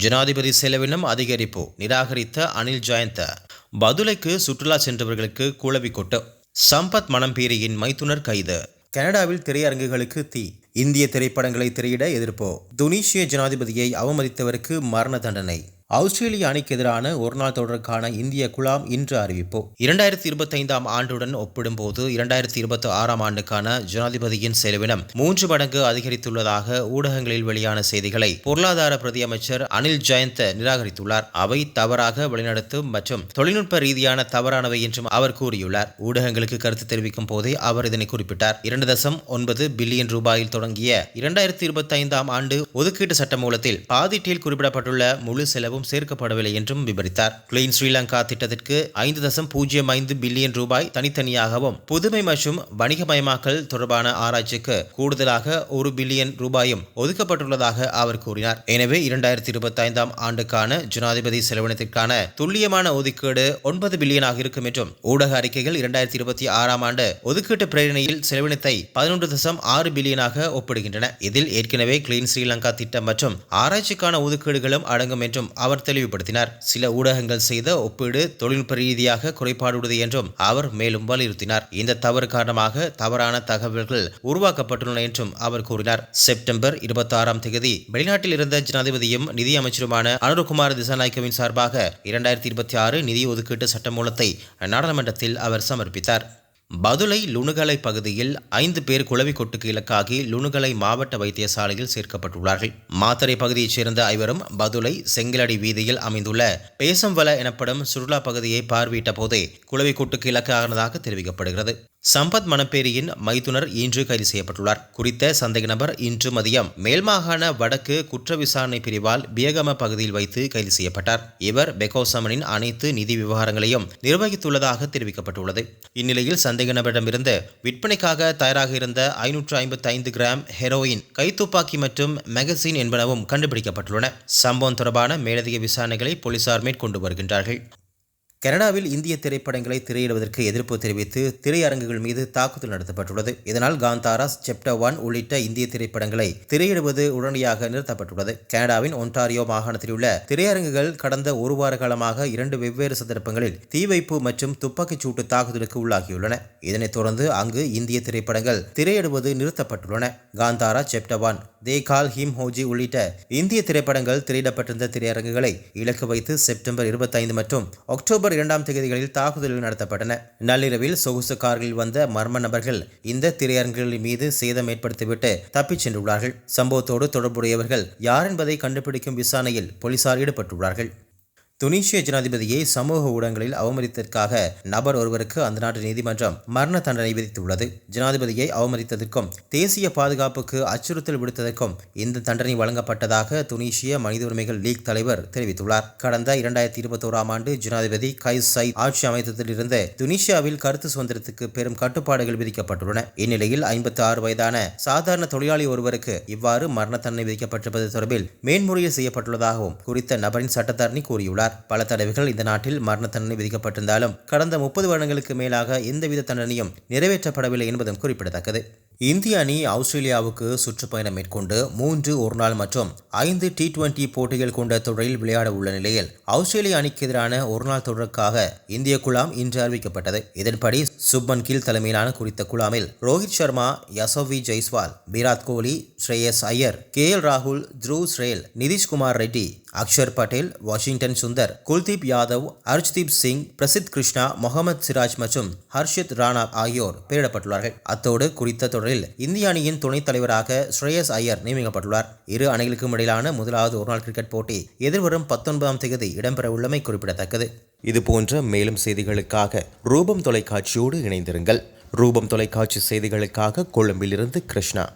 ஜனாதிபதி செலவினம் அதிகரிப்பு நிராகரித்த அனில் ஜெயந்த. பதுளைக்கு சுற்றுலா சென்றவர்களுக்கு குளவி கொட்டு. சம்பத் மணம்பீரியின் மைத்துனர் கைது. கனடாவில் திரையரங்குகளுக்கு தீ. இந்திய திரைப்படங்களை திரையிட எதிர்ப்பு. துனிஷிய ஜனாதிபதியை அவமதித்தவருக்கு மரண தண்டனை. ஆஸ்திரேலிய அணிக்கு எதிரான ஒருநாள் தொடருக்கான இந்திய குழாம் இன்று அறிவிப்பு. இரண்டாயிரத்தி இருபத்தைந்தாம் ஆண்டுடன் ஒப்பிடும்போது இரண்டாயிரத்தி இருபத்தி ஆறாம் ஆண்டுக்கான ஜனாதிபதியின் செலவினம் மூன்று மடங்கு அதிகரித்துள்ளதாக ஊடகங்களில் வெளியான செய்திகளை பொருளாதார பிரதியமைச்சர் அனில் ஜெயந்த் நிராகரித்துள்ளார். அவை தவறாக வழிநடத்தும் மற்றும் தொழில்நுட்ப ரீதியான தவறானவை என்றும் அவர் கூறியுள்ளார். ஊடகங்களுக்கு கருத்து தெரிவிக்கும் போதே அவர் இதனை குறிப்பிட்டார். இரண்டு தசம் ஒன்பது பில்லியன் ரூபாயில் தொடங்கிய இரண்டாயிரத்தி இருபத்தி ஐந்தாம் ஆண்டு ஒதுக்கீட்டு சட்டமூலத்தில் பாதிட்டில் குறிப்பிடப்பட்டுள்ள முழு செலவும் சேர்க்கப்படவில்லை என்றும் விவரித்தார் கிளீன் ஸ்ரீலங்கா திட்டத்திற்கு ஐந்து தசம் பூஜ்ஜியம் ஐந்து பில்லியன் ரூபாய் தனித்தனியாகவும் புதுமை மற்றும் வணிகமயமாக்கல் தொடர்பான ஆராய்ச்சிக்கு கூடுதலாக ஒரு பில்லியன் ரூபாயும் ஒதுக்கப்பட்டுள்ளதாக அவர் கூறினார். எனவே இரண்டாயிரத்தி இருபத்தி ஐந்தாம் ஆண்டுக்கான ஜனாதிபதி செலவினத்திற்கான துல்லியமான ஒதுக்கீடு ஒன்பது பில்லியனாக இருக்கும் என்றும் ஊடக அறிக்கைகள் இரண்டாயிரத்தி இருபத்தி ஆறாம் ஆண்டு ஒதுக்கீட்டு பிரேரணையில் செலவினத்தை பதினொன்று தசம் ஆறு பில்லியனாக ஒப்பிடுகின்றன. இதில் ஏற்கனவே கிளீன் ஸ்ரீலங்கா திட்டம் மற்றும் ஆராய்ச்சிக்கான ஒதுக்கீடுகளும் அடங்கும் என்றும் அவர் அவர் தெளிவுபடுத்தினார். சில ஊடகங்கள் செய்த ஒப்பீடு தொழில்நுட்ப ரீதியாக குறைபாடுள்ளது என்றும் அவர் மேலும் வலியுறுத்தினார். இந்த தவறு காரணமாக தவறான தகவல்கள் உருவாக்கப்பட்டுள்ளன என்றும் அவர் கூறினார். செப்டம்பர் இருபத்தி ஆறாம் தேதி வெளிநாட்டில் இருந்த ஜனாதிபதியும் நிதி அமைச்சருமான திசாநாயக்கவின் சார்பாக இரண்டாயிரத்தி இருபத்தி ஆறு நிதி ஒதுக்கீட்டு சட்டமூலத்தை நாடாளுமன்றத்தில் அவர் சமர்ப்பித்தார். பதுளை லுணுகலை பகுதியில் ஐந்து பேர் குளவி கொட்டுக்கு இலக்காகி லுணுகலை மாவட்ட வைத்தியசாலையில் சேர்க்கப்பட்டுள்ளார்கள். மாத்தறை பகுதியைச் சேர்ந்த ஐவரும் பதுளை செங்கலடி வீதியில் அமைந்துள்ள பேசம்வல எனப்படும் சுற்றுலா பகுதியை பார்வையிட்ட போதே குளவி கொட்டுக்கு இலக்கானதாக தெரிவிக்கப்படுகிறது. சம்பத் மணப்பேரியின் மைத்துனர் இன்று கைது செய்யப்பட்டுள்ளார். குறித்த சந்தேக நபர் இன்று மதியம் மேல்மாகாண வடக்கு குற்ற விசாரணை பிரிவால் பியகம பகுதியில் வைத்து கைது செய்யப்பட்டார். இவர் பெகோசமனின் அனைத்து நிதி விவகாரங்களையும் நிர்வகித்துள்ளதாக தெரிவிக்கப்பட்டுள்ளது. இந்நிலையில் சந்தேக நபரிடமிருந்து விற்பனைக்காக தயாராக இருந்த ஐநூற்று ஐம்பத்தி ஐந்து கிராம் ஹெரோயின் கைத்துப்பாக்கி மற்றும் மெகசின் என்பனவும் கண்டுபிடிக்கப்பட்டுள்ளன. சம்பவம் தொடர்பான மேலதிக விசாரணைகளை போலீசார் மேற்கொண்டு வருகின்றார்கள். கனடாவில் இந்திய திரைப்படங்களை திரையிடுவதற்கு எதிர்ப்பு தெரிவித்து திரையரங்குகள் மீது தாக்குதல் நடத்தப்பட்டுள்ளது. இதனால் காந்தாராஸ் செப்டர் ஒன் உள்ளிட்ட இந்திய திரைப்படங்களை திரையிடுவது உடனடியாக நிறுத்தப்பட்டுள்ளது. கனடாவின் ஒன்டாரியோ மாகாணத்தில் உள்ள திரையரங்குகள் கடந்த ஒரு வார காலமாக இரண்டு வெவ்வேறு சந்தர்ப்பங்களில் தீ வைப்பு மற்றும் துப்பாக்கிச் சூட்டு தாக்குதலுக்கு உள்ளாகியுள்ளன. இதனைத் தொடர்ந்து அங்கு இந்திய திரைப்படங்கள் திரையிடுவது நிறுத்தப்பட்டுள்ளன. Kantara chapter one they call him OG உள்ளிட்ட இந்திய திரைப்படங்கள் திரையிடப்பட்டிருந்த திரையரங்குகளை இலக்கு வைத்து செப்டம்பர் இருபத்தைந்து மற்றும் அக்டோபர் இரண்டாம் தேதிகளில் தாக்குதல்கள் நடத்தப்பட்டன. நள்ளிரவில் சொகுசு கார்களில் வந்த மர்ம நபர்கள் இந்த திரையரங்குகளின் மீது சேதம் ஏற்படுத்திவிட்டு தப்பிச் சென்றுள்ளார்கள். சம்பவத்தோடு தொடர்புடையவர்கள் யார் என்பதை கண்டுபிடிக்கும் விசாரணையில் போலீசார் ஈடுபட்டுள்ளார்கள். துனிஷிய ஜனாதிபதியை சமூக ஊடகங்களில் அவமதித்ததற்காக நபர் ஒருவருக்கு அந்த நாட்டு நீதிமன்றம் மரண தண்டனை விதித்துள்ளது. ஜனாதிபதியை அவமதித்ததற்கும் தேசிய பாதுகாப்புக்கு அச்சுறுத்தல் விடுத்ததற்கும் இந்த தண்டனை வழங்கப்பட்டதாக துனிஷிய மனித உரிமைகள் லீக் தலைவர் தெரிவித்துள்ளார். கடந்த இரண்டாயிரத்தி இருபத்தோராம் ஆண்டு ஜனாதிபதி கைஸ் சைத் ஆட்சி அமைத்ததிலிருந்து துனிஷியாவில் கருத்து சுதந்திரத்துக்கு பெரும் கட்டுப்பாடுகள் விதிக்கப்பட்டுள்ளன. இந்நிலையில் ஐம்பத்தி ஆறு வயதான சாதாரண தொழிலாளி ஒருவருக்கு இவ்வாறு மரண தண்டனை விதிக்கப்பட்டிருப்பது தொடர்பில் மேன்முறையீடு செய்யப்பட்டுள்ளதாகவும் குறித்த நபரின் சட்டத்தரணி கூறியுள்ளார். பல தடவைகள் இந்த நாட்டில் மரண தண்டனை விதிக்கப்பட்டிருந்தாலும் கடந்த முப்பது வருடங்களுக்கு மேலாக எந்தவித தண்டனையும் நிறைவேற்றப்படவில்லை என்பதும் குறிப்பிடத்தக்கது. இந்திய அணி ஆஸ்திரேலியாவுக்கு சுற்றுப்பயணம் மேற்கொண்டு மூன்று ஒருநாள் மற்றும் ஐந்து டி டுவெண்டி போட்டிகள் கொண்ட தொடரில் விளையாட உள்ள நிலையில் ஆஸ்திரேலிய அணிக்கு எதிரான ஒருநாள் தொடருக்காக இந்திய குழாம் இன்று அறிவிக்கப்பட்டது. இதன்படி சுப்மன் கில் தலைமையிலான குறித்த குழாமில் ரோஹித் சர்மா யசோவி ஜெய்ஸ்வால் விராட் கோலி ஸ்ரேயஸ் ஐயர் கே எல் ராகுல் த்ரூ ஸ்ரேல் நிதிஷ்குமார் ரெட்டி அக்ஷர் பட்டேல் வாஷிங்டன் சுந்தர் குல்தீப் யாதவ் அர்ஷ்தீப் சிங் பிரசித் கிருஷ்ணா முகமது சிராஜ் மற்றும் ஹர்ஷித் ராணா ஆகியோர் பெயரிடப்பட்டுள்ளார்கள். அத்தோடு குறித்த தொடரில் இந்திய அணியின் துணைத் தலைவராக ஸ்ரேயஸ் ஐயர் நியமிக்கப்பட்டுள்ளார். இரு அணிகளுக்கும் இடையிலான முதலாவது ஒருநாள் கிரிக்கெட் போட்டி எதிர்வரும் பத்தொன்பதாம் தேதி இடம்பெறவுள்ளமை குறிப்பிடத்தக்கது. இது போன்ற மேலும் செய்திகளுக்காக ரூபம் தொலைக்காட்சியோடு இணைந்திருங்கள். ரூபம் தொலைக்காட்சி செய்திகளுக்காக கொழும்பிலிருந்து கிருஷ்ணா.